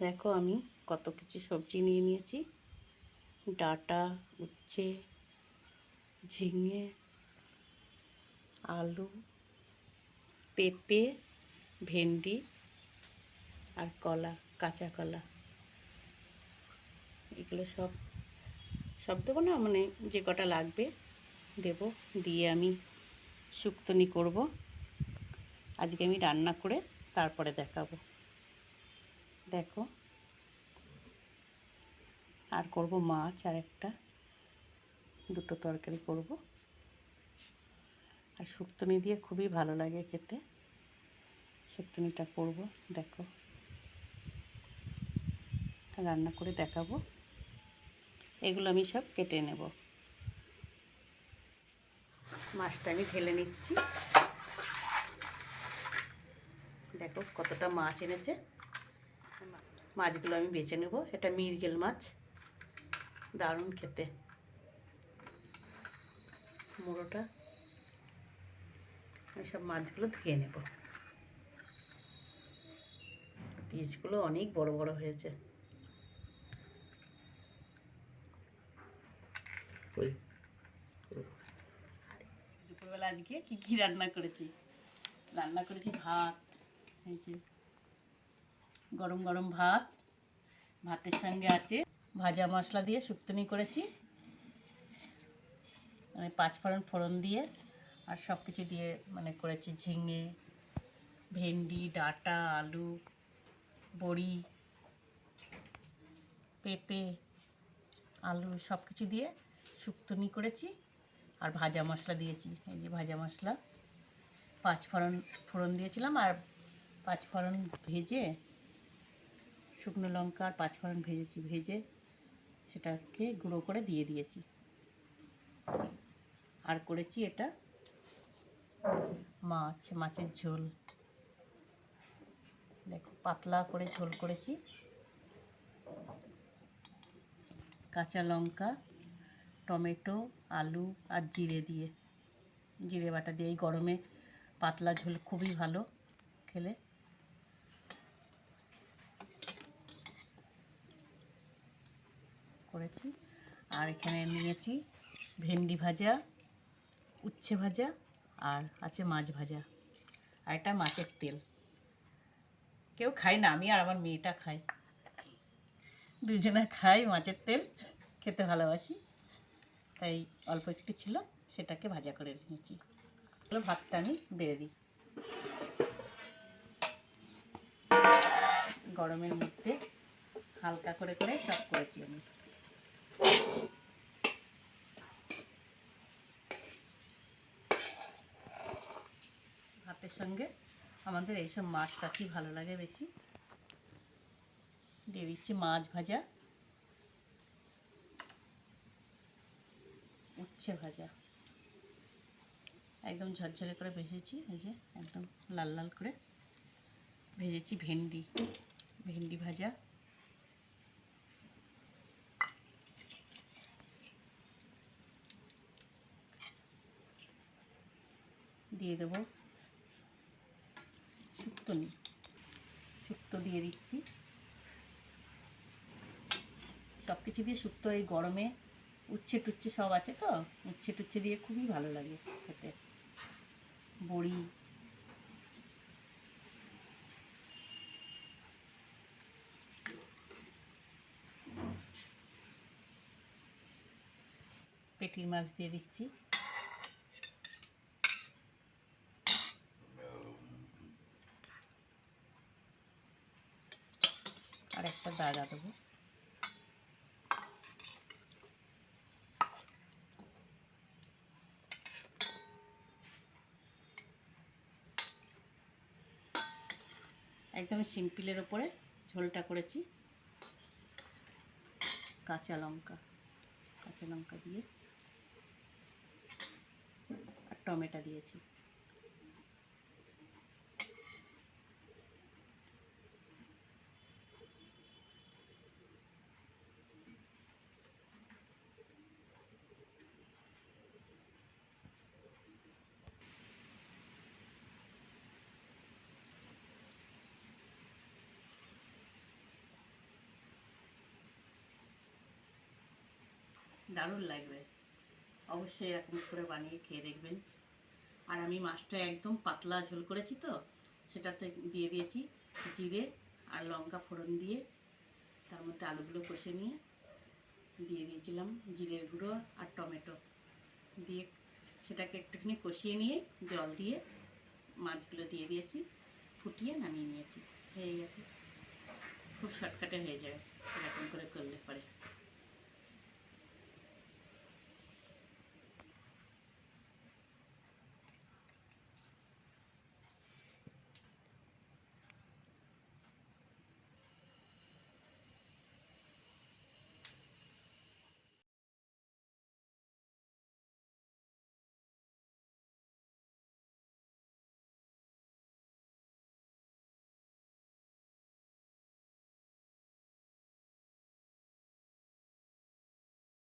দেখো আমি কত কিছু সবজি নিয়ে নিয়েছি। ডাটা, উচ্ছে, ঝিঙে, আলু, পেঁপে, ভেন্ডি আর কলা, কাঁচা কলা। এগুলো সব সব দেবো না মানে যে কটা লাগবে দেব, দিয়ে আমি শুক্তনি করব। আজকে আমি রান্না করে তারপরে দেখাবো। দেখো। আর করব মাছ আর একটা। দুটো তরকারি করব। আর শুক্তনি দিয়ে খুবই ভালো লাগে খেতে। শুক্তনিটা করব, দেখো। রান্না করে দেখাবো। এগুলো আমি সব কেটে নেব। মাছটা আমি ঢেলে নিচ্ছি। দেখো কতটা মাছ এনেছে। মাছগুলো আমি বেছে নেব। এটা মিরগেল মাছ। দারুণ খেতে। মুড়োটা। সব মাছগুলো ধুয়ে নেব। পিসগুলো অনেক বড় বড় হয়েছে। দুপুরবেলা আজকে কি কি রান্না করেছি? রান্না করেছি ভাত এই যে গরম গরম ভাত, ভাতের সঙ্গে আছে ভাজা মশলা দিয়ে শুক্তনি করেছি। মানে পাঁচফোড়ন ফোড়ন দিয়ে আর সব কিছু দিয়ে মানে করেছি ঝিঙে, ভেন্ডি, ডাঁটা, আলু, বড়ি, পেঁপে, আলু সব কিছু দিয়ে শুক্তনি করেছি আর ভাজা মশলা দিয়েছি। এই যে ভাজা মশলা, পাঁচ ফোড়ন ফোড়ন দিয়েছিলাম আর পাঁচ ফোড়ন ভেজে শুকনো লঙ্কা আর পাঁচ ফোড়ন ভেজেছি, ভেজে সেটাকে গুঁড়ো করে দিয়ে দিয়েছি। আর করেছি এটা মাছ, মাছের ঝোল। দেখো, পাতলা করে ঝোল করেছি। কাঁচা লঙ্কা, টমেটো, আলু আর জিরে দিয়ে। জিরে বাটা দিয়ে এই গরমে পাতলা ঝোল খুবই ভালো খেলে। করেছি। আর এখানে নিয়েছি ভেন্ডি ভাজা, উচ্ছে ভাজা আর আছে মাছ ভাজা। আর এটা মাছের তেল। কেউ খায় না, আমি আর আমার মেয়েটা খাই। দুজনে খাই মাছের তেল, খেতে ভালোবাসি। তাই অল্প একটু ছিল, সেটাকে ভাজা করে নিয়েছি। তাহলে ভাতটা আমি বেড়ে দিই। গরমের মধ্যে হালকা করে করে সব করেছি আমি। ভাতের সঙ্গে আমাদের এইসব মাছ টাছই ভালো লাগে বেশি। দিয়ে দিচ্ছি মাছ ভাজা। উচ্ছে ভাজা। একদম ঝরঝরে করে ভেজেছি, এই যে একদম লাল লাল করে ভেজেছি ভেন্ডি ভেন্ডি ভাজা। দিয়ে দেবো শুক্তনি শুক্তো দিয়ে দিচ্ছি। সব কিছু দিয়ে শুক্তো এই গরমে উচ্ছে টুচ্ছে সব আছে তো? উচ্ছে টুচ্ছে দিয়ে খুবই ভালো লাগে খেতে। বড়ি। পেটির মাছ দিয়ে দিচ্ছি। আর একটা দাগা দেবো। একদম সিম্পলের ওপরে ঝোলটা করেছি। কাঁচা লঙ্কা কাঁচা লঙ্কা দিয়ে। আর টমেটো দিয়েছি। দারুণ লাগবে। অবশ্যই এরকম করে বানিয়ে খেয়ে দেখবেন। আর আমি মাছটা একদম পাতলা ঝোল করেছি তো, সেটাতে দিয়ে দিয়েছি জিরে আর লঙ্কা ফোড়ন দিয়ে, তার মধ্যে আলুগুলো কষে নিয়ে দিয়ে দিয়েছিলাম জিরের গুঁড়ো আর টমেটো দিয়ে। সেটাকে একটুখানি কষিয়ে নিয়ে জল দিয়ে মাছগুলো দিয়ে দিয়েছি, ফুটিয়ে নামিয়ে নিয়েছি। হয়ে গেছে। খুব শর্টকাটে হয়ে যাবে এরকম করে করলে পরে।